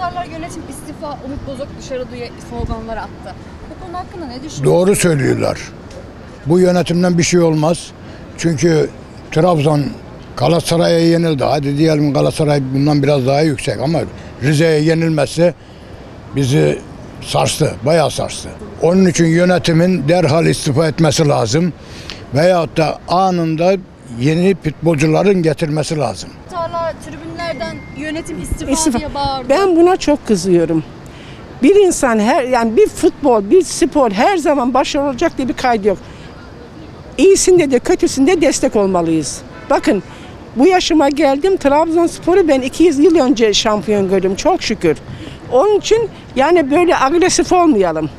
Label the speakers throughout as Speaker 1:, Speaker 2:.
Speaker 1: Taraftarlar yönetim istifa, Umut Bozok dışarı diye sloganlar attı. Bu konu hakkında ne düşünüyorsunuz?
Speaker 2: Doğru söylüyorlar. Bu yönetimden bir şey olmaz. Çünkü Trabzon Galatasaray'a yenildi. Hadi diyelim Galatasaray bundan biraz daha yüksek ama Rize'ye yenilmezse bizi sarstı, bayağı sarstı. Onun için yönetimin derhal istifa etmesi lazım. Veyahut da anında yeni futbolcuların getirmesi lazım.
Speaker 1: Taraftarlar tribünlerden yönetim istifa,
Speaker 3: İstifa.
Speaker 1: diye bağırdı.
Speaker 3: Ben buna çok kızıyorum. Bir insan her yani bir futbol, bir spor her zaman başarılı olacak diye bir kaydı yok. İyisinde de kötüsünde destek olmalıyız. Bakın bu yaşıma geldim Trabzonspor'u ben 200 yıl önce şampiyon gördüm çok şükür. Onun için yani böyle agresif olmayalım.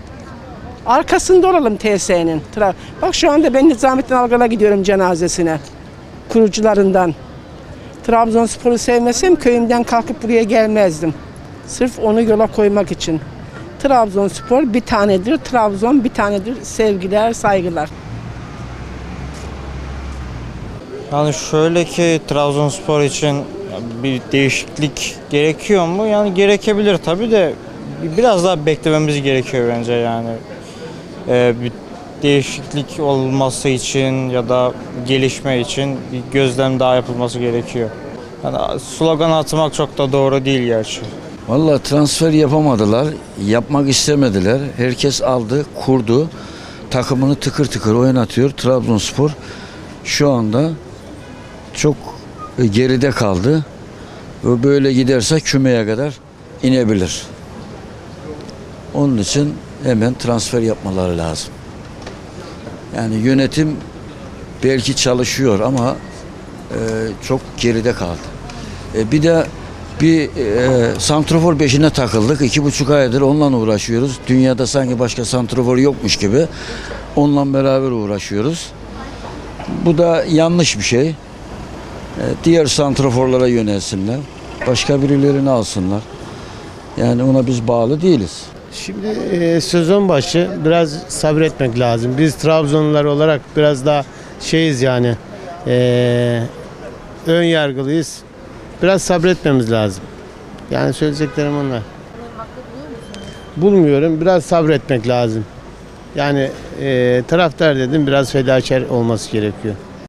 Speaker 3: Arkasında olalım TSE'nin. Tra- Bak şu anda ben Nizamettin Algal'a gidiyorum cenazesine. Kurucularından. Trabzonspor'u sevmesem köyümden kalkıp buraya gelmezdim. Sırf onu yola koymak için. Trabzonspor bir tanedir, Trabzon bir tanedir. Sevgiler, saygılar.
Speaker 4: Yani şöyle ki Trabzonspor için bir değişiklik gerekiyor mu? Yani gerekebilir tabii de biraz daha beklememiz gerekiyor bence yani. Ee, değişiklik olması için ya da gelişme için bir gözlem daha yapılması gerekiyor. Yani slogan atmak çok da doğru değil gerçi.
Speaker 5: Vallahi transfer yapamadılar, yapmak istemediler. Herkes aldı, kurdu. Takımını tıkır tıkır oynatıyor. Trabzonspor şu anda çok geride kaldı. Ve böyle giderse kümeye kadar inebilir. Onun için hemen transfer yapmaları lazım. Yani yönetim belki çalışıyor ama e, çok geride kaldı. E, bir de bir e, santrofor beşine takıldık. iki buçuk aydır onunla uğraşıyoruz. Dünyada sanki başka santrofor yokmuş gibi onunla beraber uğraşıyoruz. Bu da yanlış bir şey. E, diğer santroforlara yönelsinler. Başka birilerini alsınlar. Yani ona biz bağlı değiliz.
Speaker 6: Şimdi e, sezon başı biraz sabretmek lazım. Biz Trabzonlular olarak biraz daha şeyiz yani e, ön yargılıyız. Biraz sabretmemiz lazım. Yani söyleyeceklerim onlar. Bulmuyorum. Biraz sabretmek lazım. Yani e, taraftar dedim biraz fedakar olması gerekiyor.